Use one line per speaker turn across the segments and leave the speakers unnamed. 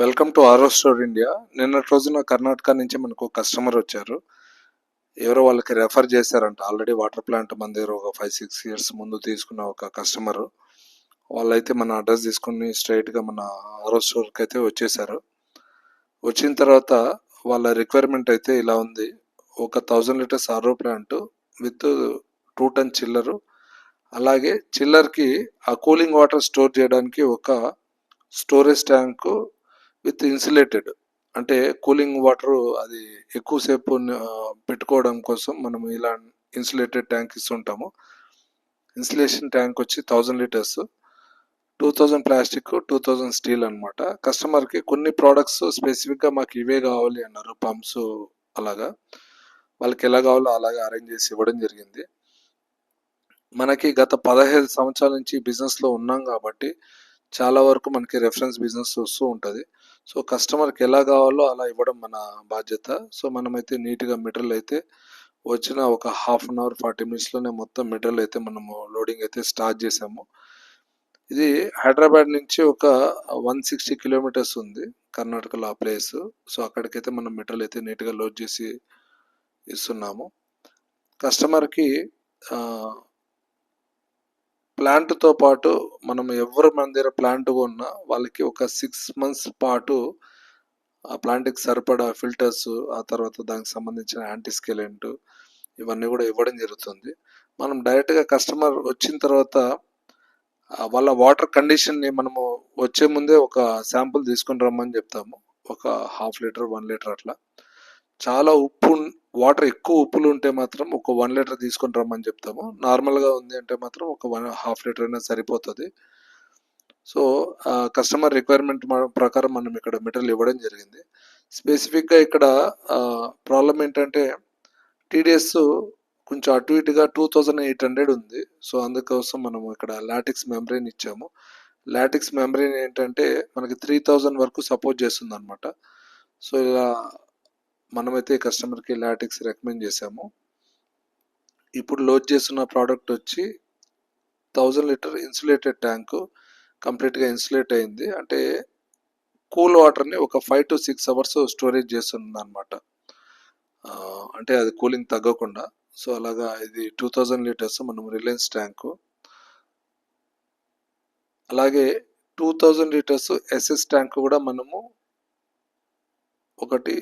Welcome to RO store India నిన్నటి రోజున కర్ణాటక నుంచి మనకు కస్టమర్ వచ్చారు. ఎవరో వాళ్ళకి రెఫర్ చేశారంట. ఆల్రెడీ వాటర్ ప్లాంట్ మన దగ్గర ఒక ఫైవ్ సిక్స్ ఇయర్స్ ముందు తీసుకున్న ఒక కస్టమర్ వాళ్ళైతే మన అడ్రస్ తీసుకుని స్ట్రైట్గా మన ఆరో స్టోర్కి అయితే వచ్చేసారు వచ్చిన తర్వాత వాళ్ళ రిక్వైర్మెంట్ అయితే ఇలా ఉంది. ఒక thousand litres RO plant with two ton chiller అలాగే చిల్లర్కి ఆ కూలింగ్ వాటర్ స్టోర్ చేయడానికి ఒక స్టోరేజ్ ట్యాంకు విత్ ఇన్సులేటెడ్. అంటే కూలింగ్ వాటర్ అది ఎక్కువసేపు పెట్టుకోవడం కోసం మనం ఇలా ఇన్సులేటెడ్ ట్యాంక్ ఇస్తుంటాము. ఇన్సులేషన్ ట్యాంక్ వచ్చి thousand litres. Two thousand plastic two thousand steel అనమాట కస్టమర్కి కొన్ని ప్రోడక్ట్స్ స్పెసిఫిక్గా మాకు ఇవే కావాలి అన్నారు పంప్స్ అలాగా. వాళ్ళకి ఎలా కావాలో అలాగే అరేంజ్ చేసి ఇవ్వడం జరిగింది. మనకి గత పదహైదు సంవత్సరాల నుంచి బిజినెస్లో ఉన్నాం కాబట్టి చాలా వరకు మనకి రెఫరెన్స్ బిజినెస్ వస్తూ ఉంటుంది. సో కస్టమర్కి ఎలా కావాలో అలా ఇవ్వడం మన బాధ్యత. సో మనమైతే నీట్గా మెటీరియల్ అయితే వచ్చిన ఒక హాఫ్ అన్ అవర్ ఫార్టీ మినిట్స్లోనే మొత్తం మెటీరియల్ అయితే మనము లోడింగ్ అయితే స్టార్ట్ చేసాము. ఇది హైదరాబాద్ నుంచి ఒక వన్ సిక్స్టీ కిలోమీటర్స్ ఉంది కర్ణాటకలో ఆ ప్లేస్ సో అక్కడికైతే మనం మెటీరియల్ అయితే నీట్గా లోడ్ చేసి ఇస్తున్నాము. కస్టమర్కి ప్లాంట్తో పాటు మనం ఎవరు మన దగ్గర ప్లాంట్ కొన్నా వాళ్ళకి ఒక సిక్స్ మంత్స్ పాటు ఆ ప్లాంట్కి సరిపడా ఫిల్టర్స్ ఆ తర్వాత దానికి సంబంధించిన యాంటీస్కెలెంట్ ఇవన్నీ కూడా ఇవ్వడం జరుగుతుంది. మనం డైరెక్ట్గా కస్టమర్ వచ్చిన తర్వాత వాళ్ళ వాటర్ కండిషన్ని మనము వచ్చే ముందే ఒక శాంపుల్ తీసుకొని రమ్మని చెప్తాము. ఒక హాఫ్ లీటర్ వన్ లీటర్ అట్లా. చాలా ఉప్పు వాటర్ ఎక్కువ ఉప్పులు ఉంటే మాత్రం ఒక వన్ లీటర్ తీసుకొని రమ్మని చెప్తాము. నార్మల్గా ఉంది అంటే మాత్రం ఒక వన్ హాఫ్ లీటర్ అయినా సరిపోతుంది. సో కస్టమర్ రిక్వైర్మెంట్ ప్రకారం మనం ఇక్కడ మెటీరియల్ ఇవ్వడం జరిగింది. స్పెసిఫిక్గా ఇక్కడ ప్రాబ్లం ఏంటంటే టీడీఎస్ కొంచెం అటు ఇటుగా టూ థౌజండ్ ఎయిట్ హండ్రెడ్ ఉంది. సో అందుకోసం మనం ఇక్కడ లాటిక్స్ మెమరీని ఇచ్చాము. లాటిక్స్ మెమరీని ఏంటంటే మనకి త్రీ థౌజండ్ వరకు సపోర్ట్ చేస్తుంది అనమాట సో ఇలా మనమైతే కస్టమర్కి లాటిక్స్ రికమెండ్ చేసాము ఇప్పుడు లోడ్ చేస్తున్న ప్రోడక్ట్ వచ్చి థౌజండ్ లీటర్ ఇన్సులేటెడ్ ట్యాంకు కంప్లీట్గా ఇన్సులేట్ అయింది. అంటే కూల్ వాటర్ని ఒక five to six hours storage చేస్తుంది అనమాట అంటే అది కూలింగ్ తగ్గకుండా. సో అలాగా ఇది టూ థౌజండ్ లీటర్స్ మనం రిలయన్స్ ట్యాంకు. అలాగే two thousand litres SS tank కూడా మనము ఒకటి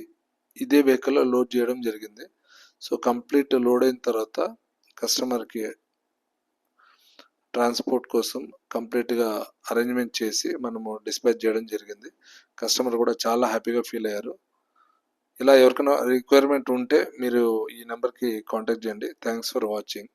ఇదే వెహికల్లో లోడ్ చేయడం జరిగింది. సో కంప్లీట్ లోడ్ అయిన తర్వాత కస్టమర్కి ట్రాన్స్పోర్ట్ కోసం కంప్లీట్గా అరేంజ్మెంట్ చేసి మనము డిస్పాచ్ చేయడం జరిగింది. కస్టమర్ కూడా చాలా హ్యాపీగా ఫీల్ అయ్యారు. ఇలా ఎవరికైనా రిక్వైర్మెంట్ ఉంటే మీరు ఈ నెంబర్కి కాంటాక్ట్ చేయండి. Thanks for watching